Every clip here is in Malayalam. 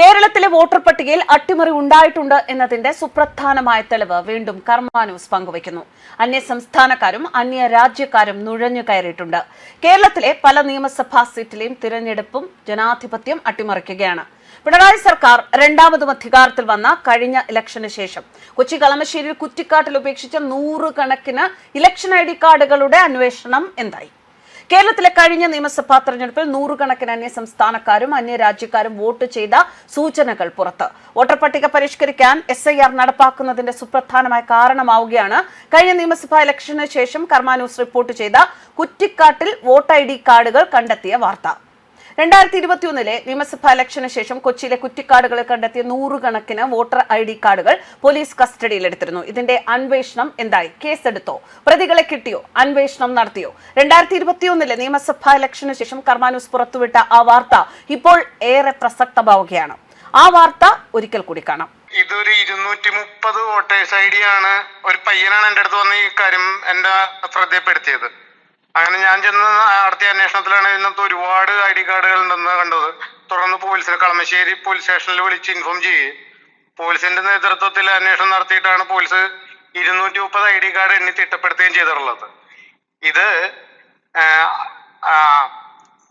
കേരളത്തിലെ വോട്ടർ പട്ടികയിൽ അട്ടിമറി ഉണ്ടായിട്ടുണ്ട് എന്നതിന്റെ സുപ്രധാനമായ തെളിവ് വീണ്ടും കർമ്മ ന്യൂസ് പങ്കുവയ്ക്കുന്നു. അന്യ സംസ്ഥാനക്കാരും അന്യ രാജ്യക്കാരും നുഴഞ്ഞു കയറിയിട്ടുണ്ട്. കേരളത്തിലെ പല നിയമസഭാ സീറ്റിലെയും തിരഞ്ഞെടുപ്പും ജനാധിപത്യം അട്ടിമറിക്കുകയാണ്. പിണറായി സർക്കാർ രണ്ടാമതും അധികാരത്തിൽ വന്ന കഴിഞ്ഞ ഇലക്ഷന് ശേഷം കൊച്ചി കളമശ്ശേരിയിൽ കുറ്റിക്കാട്ടിൽ ഉപേക്ഷിച്ച നൂറുകണക്കിന് ഇലക്ഷൻ ഐ ഡി കാർഡുകളുടെ അന്വേഷണം എന്തായി? കേരളത്തിലെ കഴിഞ്ഞ നിയമസഭാ തെരഞ്ഞെടുപ്പിൽ നൂറുകണക്കിന് അന്യ സംസ്ഥാനക്കാരും അന്യ രാജ്യക്കാരും വോട്ട് ചെയ്ത സൂചനകൾ പുറത്ത്. വോട്ടർ പട്ടിക പരിഷ്കരിക്കാൻ എസ് ഐ ആർ നടപ്പാക്കുന്നതിന്റെ സുപ്രധാനമായ കാരണമാവുകയാണ്. കഴിഞ്ഞ നിയമസഭാ ഇലക്ഷന് ശേഷം കർമാന്യൂസ് റിപ്പോർട്ട് ചെയ്ത കുറ്റിക്കാട്ടിൽ വോട്ട് ഐ ഡി കാർഡുകൾ കണ്ടെത്തിയ വാർത്ത. രണ്ടായിരത്തി ഇരുപത്തിയൊന്നിലെ നിയമസഭാ ഇലക്ഷന് ശേഷം കൊച്ചിയിലെ കുറ്റിക്കാടുകളിൽ കണ്ടെത്തിയ നൂറുകണക്കിന് വോട്ടർ ഐ ഡി കാർഡുകൾ പോലീസ് കസ്റ്റഡിയിലെടുത്തിരുന്നു. ഇതിന്റെ അന്വേഷണം എന്തായി? കേസെടുത്തോ? പ്രതികളെ കിട്ടിയോ? അന്വേഷണം നടത്തിയോ? രണ്ടായിരത്തി ഇരുപത്തിയൊന്നിലെ നിയമസഭാ ഇലക്ഷന് ശേഷം കർമാനൂസ് പുറത്തുവിട്ട ആ വാർത്ത ഇപ്പോൾ ഏറെ പ്രസക്തമാവുകയാണ്. ആ വാർത്ത ഒരിക്കൽ കൂടി കാണാം. ഇതൊരു ഇരുന്നൂറ്റി മുപ്പത് വോട്ടേഴ്സ് ഐ ഡി ആണ്. ഒരു പയ്യനാണ് എന്റെ അടുത്ത് വന്ന് ഈ കാര്യം എന്റെ ശ്രദ്ധയിൽപ്പെടുത്തിയത്. അങ്ങനെ ഞാൻ ചെന്ന് നടത്തിയ അന്വേഷണത്തിലാണ് ഇന്നത്തെ ഒരുപാട് ഐ ഡി കാർഡുകൾ ഉണ്ടെന്ന് കണ്ടത്. തുടർന്ന് പോലീസിനെ കളമശ്ശേരി പോലീസ് സ്റ്റേഷനിൽ വിളിച്ച് ഇൻഫോം ചെയ്യുകയും പോലീസിന്റെ നേതൃത്വത്തിൽ അന്വേഷണം നടത്തിയിട്ടാണ് പോലീസ് ഇരുന്നൂറ്റി മുപ്പത് ഐ ഡി കാർഡ് എണ്ണി തിട്ടപ്പെടുത്തുകയും ചെയ്തിട്ടുള്ളത്. ഇത്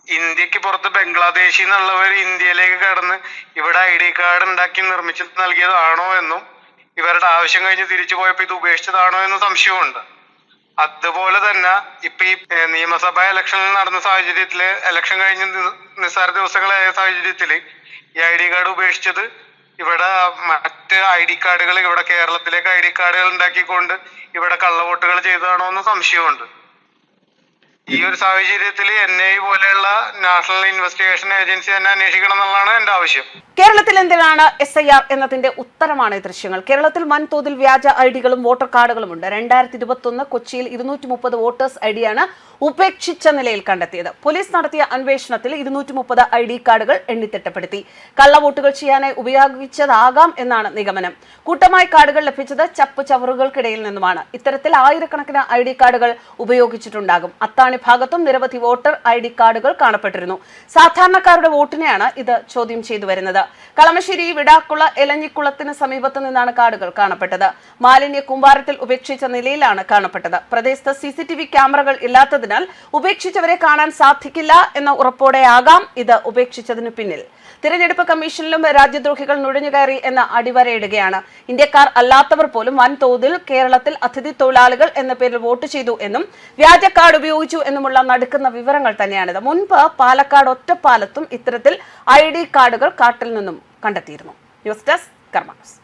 ഇന്ത്യയ്ക്ക് പുറത്ത് ബംഗ്ലാദേശിൽ നിന്നുള്ളവർ ഇന്ത്യയിലേക്ക് കടന്ന് ഇവിടെ ഐ ഡി കാർഡ് ഉണ്ടാക്കി നിർമ്മിച്ച് നൽകിയതാണോ എന്നും ഇവരുടെ ആവശ്യം കഴിഞ്ഞ് തിരിച്ചു പോയപ്പോൾ ഇത് ഉപേക്ഷിച്ചതാണോ എന്നും സംശയമുണ്ട് അതുപോലെ തന്നെ ഇപ്പൊ ഈ നിയമസഭാ ഇലക്ഷൻ നടന്ന സാഹചര്യത്തിൽ ഇലക്ഷൻ കഴിഞ്ഞ നിസ്സാര ദിവസങ്ങളായ സാഹചര്യത്തിൽ ഈ ഐ ഡി കാർഡ് ഉപേക്ഷിച്ചത് ഇവിടെ മറ്റ് ഐ ഡി കാർഡുകൾ ഇവിടെ കേരളത്തിലേക്ക് ഐ ഡി കാർഡുകൾ ഉണ്ടാക്കിക്കൊണ്ട് ഇവിടെ കള്ളവോട്ടുകൾ ചെയ്തതാണോ എന്ന് സംശയമുണ്ട്. ഈ ഒരു സാഹചര്യത്തിൽ എൻ ഐ പോലെയുള്ള നാഷണൽ ഇൻവെസ്റ്റിഗേഷൻ ഏജൻസി തന്നെ അന്വേഷിക്കണം എന്നുള്ളതാണ് എന്റെ ആവശ്യം. കേരളത്തിൽ എന്തിനാണ് എസ് ഐ ആർ എന്നതിന്റെ ഉത്തരമാണ് ഈ ദൃശ്യങ്ങൾ. കേരളത്തിൽ വൻതോതിൽ വ്യാജ ഐ ഡികളും വോട്ടർ കാർഡുകളും ഉണ്ട് രണ്ടായിരത്തി ഇരുപത്തി ഒന്ന് കൊച്ചിയിൽ ഇരുന്നൂറ്റി മുപ്പത് വോട്ടേഴ്സ് ഐ ഡിയാണ് ഉപേക്ഷിച്ച നിലയിൽ കണ്ടെത്തിയത്. പോലീസ് നടത്തിയ അന്വേഷണത്തിൽ ഇരുന്നൂറ്റി മുപ്പത് ഐ ഡി കാർഡുകൾ എണ്ണിത്തിട്ടപ്പെടുത്തി. കള്ളവോട്ടുകൾ ചെയ്യാനായി ഉപയോഗിച്ചതാകാം എന്നാണ് നിഗമനം. കൂട്ടമായി കാർഡുകൾ ലഭിച്ചത് ചപ്പ് ചവറുകൾക്കിടയിൽ നിന്നുമാണ്. ഇത്തരത്തിൽ ആയിരക്കണക്കിന് ഐ ഡി കാർഡുകൾ ഉപയോഗിച്ചിട്ടുണ്ടാകും. അത്താണി ഭാഗത്തും നിരവധി വോട്ടർ ഐ ഡി കാർഡുകൾ കാണപ്പെട്ടിരുന്നു. സാധാരണക്കാരുടെ വോട്ടിനെയാണ് ഇത് ചോദ്യം ചെയ്തു വരുന്നത്. കളമശ്ശേരി വിടാക്കുള എലഞ്ഞിക്കുളത്തിന് സമീപത്ത് നിന്നാണ് കാർഡുകൾ കാണപ്പെട്ടത്. മാലിന്യ കുമ്പാരത്തിൽ ഉപേക്ഷിച്ച നിലയിലാണ് കാണപ്പെട്ടത്. പ്രദേശത്ത് സി ക്യാമറകൾ ഇല്ലാത്തതിനാൽ ഉപേക്ഷിച്ചവരെ കാണാൻ സാധിക്കില്ല എന്ന ഉറപ്പോടെയാകാം ഇത് ഉപേക്ഷിച്ചതിനു പിന്നിൽ. തിരഞ്ഞെടുപ്പ് കമ്മീഷനിലും രാജ്യദ്രോഹികൾ നുഴഞ്ഞുകയറി എന്ന അടിവരയിടുകയാണ്. ഇന്ത്യക്കാർ അല്ലാത്തവർ പോലും വൻതോതിൽ കേരളത്തിൽ അതിഥി തൊഴിലാളികൾ എന്ന പേരിൽ വോട്ട് ചെയ്തു എന്നും വ്യാജ കാർഡ് ഉപയോഗിച്ചു എന്നുമുള്ള നടുക്കുന്ന വിവരങ്ങൾ തന്നെയാണിത്. മുൻപ് പാലക്കാട് ഒറ്റപ്പാലത്തും ഇത്തരത്തിൽ ഐ ഡി കാർഡുകൾ കാട്ടിൽ നിന്നും കണ്ടെത്തിയിരുന്നു. News desk karmas